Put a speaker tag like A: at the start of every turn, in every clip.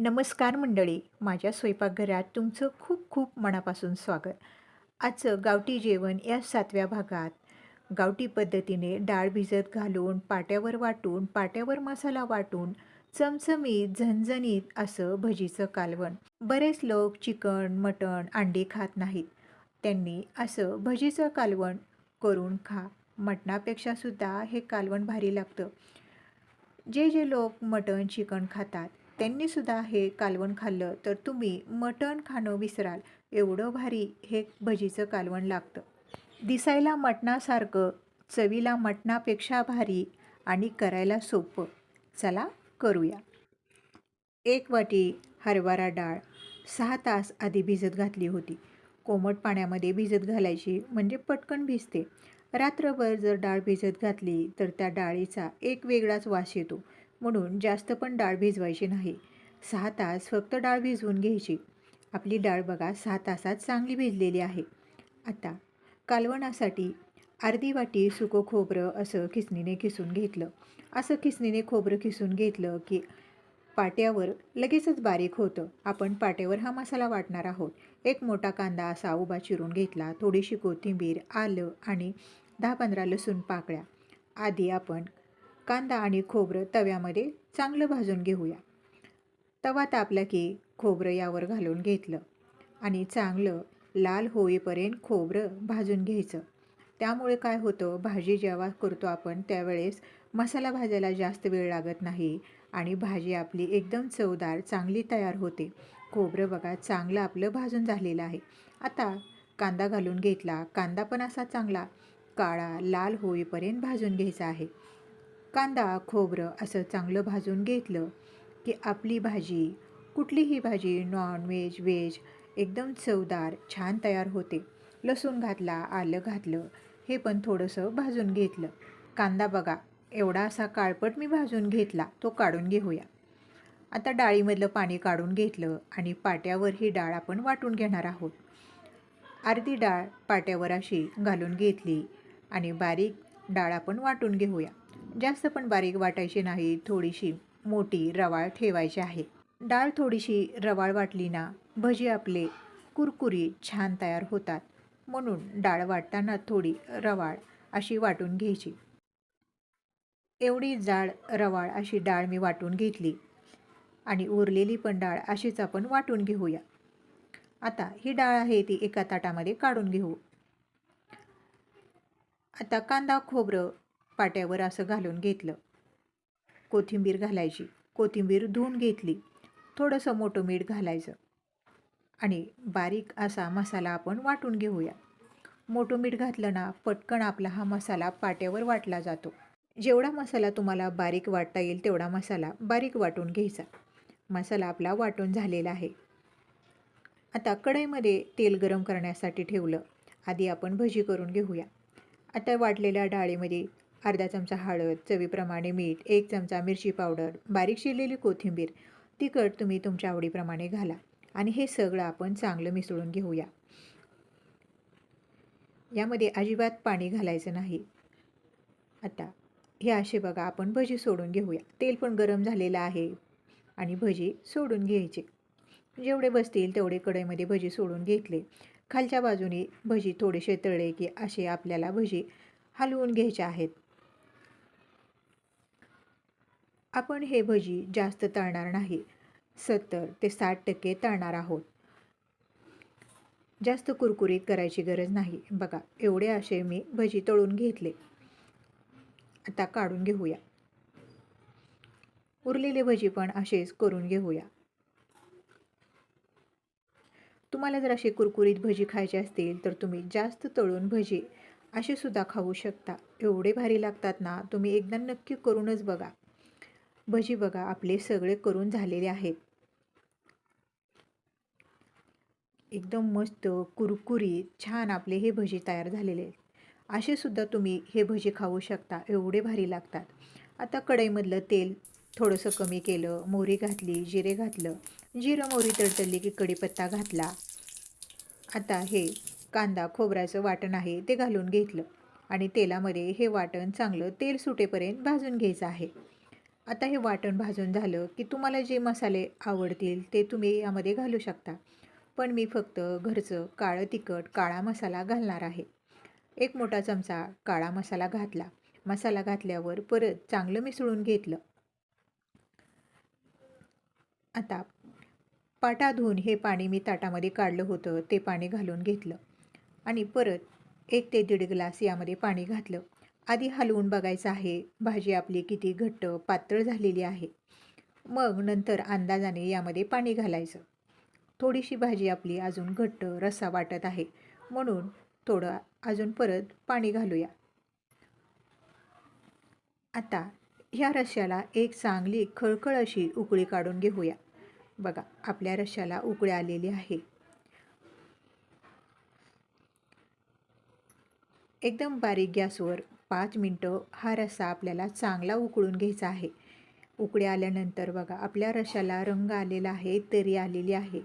A: नमस्कार मंडळी माझ्या स्वयंपाकघरात तुमचं खूप खूप मनापासून स्वागत. आजचं गावठी जेवण या सातव्या भागात. गावठी पद्धतीने डाळ भिजत घालून पाट्यावर वाटून पाट्यावर मसाला वाटून चमचमीत झणझणीत असं भजीचं कालवण. बरेच लोक चिकन मटण अंडी खात नाहीत. त्यांनी असं भजीचं कालवण करून खा. मटणापेक्षासुद्धा हे कालवण भारी लागतं. जे जे लोक मटण चिकन खातात त्यांनीसुद्धा हे कालवण खाल्लं तर तुम्ही मटण खाणं विसराल. एवढं भारी हे भजीचं कालवण लागतं. दिसायला मटणासारखं चवीला मटणापेक्षा भारी आणि करायला सोपं. चला करूया. एक वाटी हरभरा डाळ सहा तास आधी भिजत घातली होती. कोमट पाण्यामध्ये भिजत घालायची म्हणजे पटकन भिजते. रात्रभर जर डाळ भिजत घातली तर त्या डाळीचा एक वेगळाच वास येतो. म्हणून जास्त पण डाळ भिजवायची नाही. सहा तास फक्त डाळ भिजवून घ्यायची. आपली डाळ बघा सहा तासात चांगली भिजलेली आहे. आता कालवणासाठी अर्धी वाटी सुकं खोबरं असं खिसणीने खिसून घेतलं. असं खिसणीने खोबरं खिसून घेतलं की पाट्यावर लगेचच बारीक होतं. आपण पाट्यावर हा मसाला वाटणार आहोत. एक मोठा कांदा असा उभा चिरून घेतला. थोडीशी कोथिंबीर आलं आणि दहा पंधरा लसूण पाकळ्या. आधी आपण कांदा आणि खोबरं तव्यामध्ये चांगलं भाजून घेऊया. तवा तापला की खोबरं यावर घालून घेतलं आणि चांगलं लाल होईपर्यंत खोबरं भाजून घ्यायचं. त्यामुळे काय होतं भाजी जेव्हा करतो आपण त्यावेळेस मसाला भाजायला जास्त वेळ लागत नाही आणि भाजी आपली एकदम चवदार चांगली तयार होते. खोबरं बघा चांगलं आपलं भाजून झालेलं आहे. आता कांदा घालून घेतला. कांदा पण असा चांगला काळा लाल होईपर्यंत भाजून घ्यायचा आहे. कांदा खोबरं असं चांगलं भाजून घेतलं की आपली भाजी कुठलीही भाजी नॉन व्हेज व्हेज एकदम चवदार छान तयार होते. लसूण घातला आलं घातलं हे पण थोडंसं भाजून घेतलं. कांदा बघा एवढा असा काळपट मी भाजून घेतला तो काढून घेऊया. आता डाळीमधलं पाणी काढून घेतलं आणि पाट्यावर ही डाळ आपण वाटून घेणार आहोत. अर्धी डाळ पाट्यावर अशी घालून घेतली आणि बारीक डाळ आपण वाटून घेऊया. जास्त पण बारीक वाटायची नाही थोडीशी मोठी रवाळ ठेवायची आहे. डाळ थोडीशी रवाळ वाटली ना भजी आपले कुरकुरी छान तयार होतात. म्हणून डाळ वाटताना थोडी रवाळ अशी वाटून घ्यायची. एवढी जाड रवाळ अशी डाळ मी वाटून घेतली. आणि उरलेली पण डाळ अशीच आपण वाटून घेऊया. आता ही डाळ आहे ती एका ताटामध्ये काढून घेऊ. आता कांदा खोबरं पाट्यावर असं घालून घेतलं. कोथिंबीर घालायची. कोथिंबीर धुवून घेतली. थोडंसं मोठं मीठ घालायचं. आणि बारीक असा मसाला आपण वाटून घेऊया. मोठं मीठ घातलं ना पटकन आपला हा मसाला पाट्यावर वाटला जातो. जेवढा मसाला तुम्हाला बारीक वाटता येईल तेवढा मसाला बारीक वाटून घ्यायचा. मसाला आपला वाटून झालेला आहे. आता कढईमध्ये तेल गरम करण्यासाठी ठेवलं. आधी आपण भजी करून घेऊया. आता वाटलेल्या डाळीमध्ये अर्धा चमचा हळद चवीप्रमाणे मीठ एक चमचा मिरची पावडर बारीक शिरलेली कोथिंबीर तिखट तुम्ही तुमच्या आवडीप्रमाणे घाला आणि हे सगळं आपण चांगलं मिसळून घेऊया. यामध्ये अजिबात पाणी घालायचं नाही. आता हे असे बघा आपण भजी सोडून घेऊया. तेल पण गरम झालेलं आहे आणि भजी सोडून घ्यायचे. जेवढे बसतील तेवढे कढईमध्ये भजी सोडून घेतले. खालच्या बाजूने भजी थोडेसे तळले की असे आपल्याला भजी हलवून घ्यायचे आहेत. आपण हे भजी जास्त तळणार नाही. सत्तर ते साठ टक्के तळणार आहोत. जास्त कुरकुरीत करायची गरज नाही. बघा एवढे असे मी भजी तळून घेतले. आता काढून घेऊया. उरलेले भजी पण असेच करून घेऊया. तुम्हाला जर असे कुरकुरीत भजी खायचे असतील तर तुम्ही जास्त तळून भजी असे सुद्धा खाऊ शकता. एवढे भारी लागतात ना तुम्ही एकदा नक्की करूनच बघा. भजी बघा आपले सगळे करून झालेले आहेत. एकदम मस्त कुरकुरीत छान आपले हे भजी तयार झालेले आहेत. असे सुद्धा तुम्ही हे भजी खाऊ शकता एवढे भारी लागतात. आता कढईमधलं तेल थोडंसं कमी केलं मोहरी घातली जिरे घातलं. जिरं मोहरी तडतडली की कढीपत्ता घातला. आता हे कांदा खोबऱ्याचं वाटण आहे ते घालून घेतलं. आणि तेलामध्ये हे वाटण चांगलं तेल सुटेपर्यंत भाजून घ्यायचं आहे. आता हे वाटण भाजून झालं की तुम्हाला जे मसाले आवडतील ते तुम्ही यामध्ये घालू शकता. पण मी फक्त घरचं काळं तिखट काळा मसाला घालणार आहे. एक मोठा चमचा काळा मसाला घातला. मसाला घातल्यावर परत चांगलं मिसळून घेतलं. आता पाटा धुवून हे पाणी मी ताटामध्ये काढलं होतं ते पाणी घालून घेतलं. आणि परत एक ते दीड ग्लास यामध्ये पाणी घातलं. आधी हलवून बघायचं आहे भाजी आपली किती घट्ट पातळ झालेली आहे. मग नंतर अंदाजाने यामध्ये पाणी घालायचं. थोडीशी भाजी आपली अजून घट्ट रस्सा वाटत आहे. म्हणून थोडं अजून परत पाणी घालूया. आता ह्या रश्श्याला एक चांगली खळखळ अशी उकळी काढून घेऊया. बघा आपल्या रश्श्याला उकळी आलेली आहे. एकदम बारीक गॅसवर पाच मिनटं हा रस्सा आपल्याला चांगला उकळून घ्यायचा आहे. उकडे आल्यानंतर बघा आपल्या रशाला रंग आलेला आहे तरी आलेली आहे.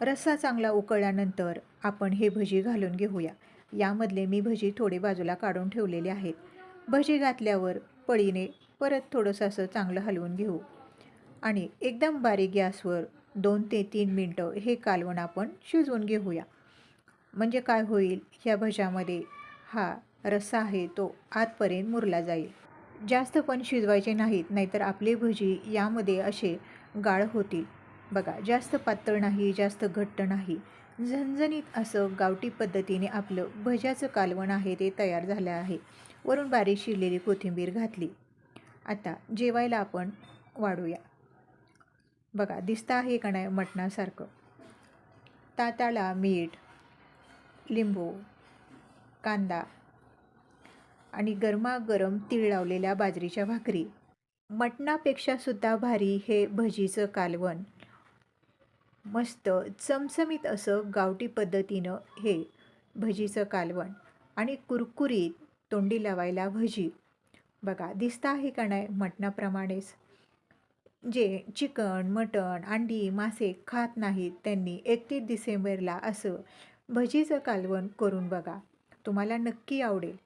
A: रस्सा चांगला उकळल्यानंतर आपण हे भजी घालून घेऊया. यामधले मी भजी थोडे बाजूला काढून ठेवलेले आहेत. भजी घातल्यावर पळीने परत थोडंसं असं चांगलं हलवून घेऊ. आणि एकदम बारीक गॅसवर दोन ते तीन मिनटं हे कालवण आपण शिजवून घेऊया. म्हणजे काय होईल? ह्या भज्यामध्ये हा रस्सा आहे तो आतपर्यंत मुरला जाईल. जास्त पण शिजवायचे नाहीत नाहीतर आपले भजी यामध्ये असे गाळ होतील. बघा जास्त पातळ नाही जास्त घट्ट नाही. झणझणीत असं गावठी पद्धतीने आपलं भज्याचं कालवण आहे ते तयार झालं आहे. वरून बारीक शिरलेली कोथिंबीर घातली. आता जेवायला आपण वाढूया. बघा दिसतं आहे का नाही मटणासारखं? ताताळा मीठ लिंबू कांदा आणि गरमागरम तीळ लावलेल्या बाजरीच्या भाकरी. मटणापेक्षा सुद्धा भारी हे भजीचं कालवण. मस्त चमचमीत असं गावठी पद्धतीनं हे भजीचं कालवण. आणि कुरकुरीत तोंडी लावायला भजी. बघा दिसतं आहे का नाही मटणाप्रमाणेच? जे चिकन मटण अंडी मासे खात नाहीत त्यांनी एकतीस डिसेंबरला असं भजीचं कालवण करून बघा. तुम्हाला नक्की आवडेल.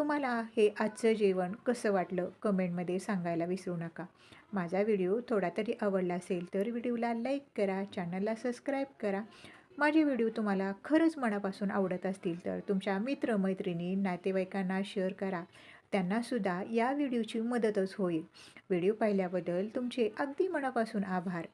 A: तुम्हाला हे आजचं जेवण कसं वाटलं कमेंटमध्ये सांगायला विसरू नका. माझा व्हिडिओ थोडा तरी आवडला असेल तर व्हिडिओला लाईक करा चॅनलला सबस्क्राईब करा. माझे व्हिडिओ तुम्हाला खरंच मनापासून आवडत असतील तर तुमच्या मित्रमैत्रिणी नातेवाईकांना शेअर करा. त्यांनासुद्धा या व्हिडिओची मदतच होईल. व्हिडिओ पाहिल्याबद्दल तुमचे अगदी मनापासून आभार.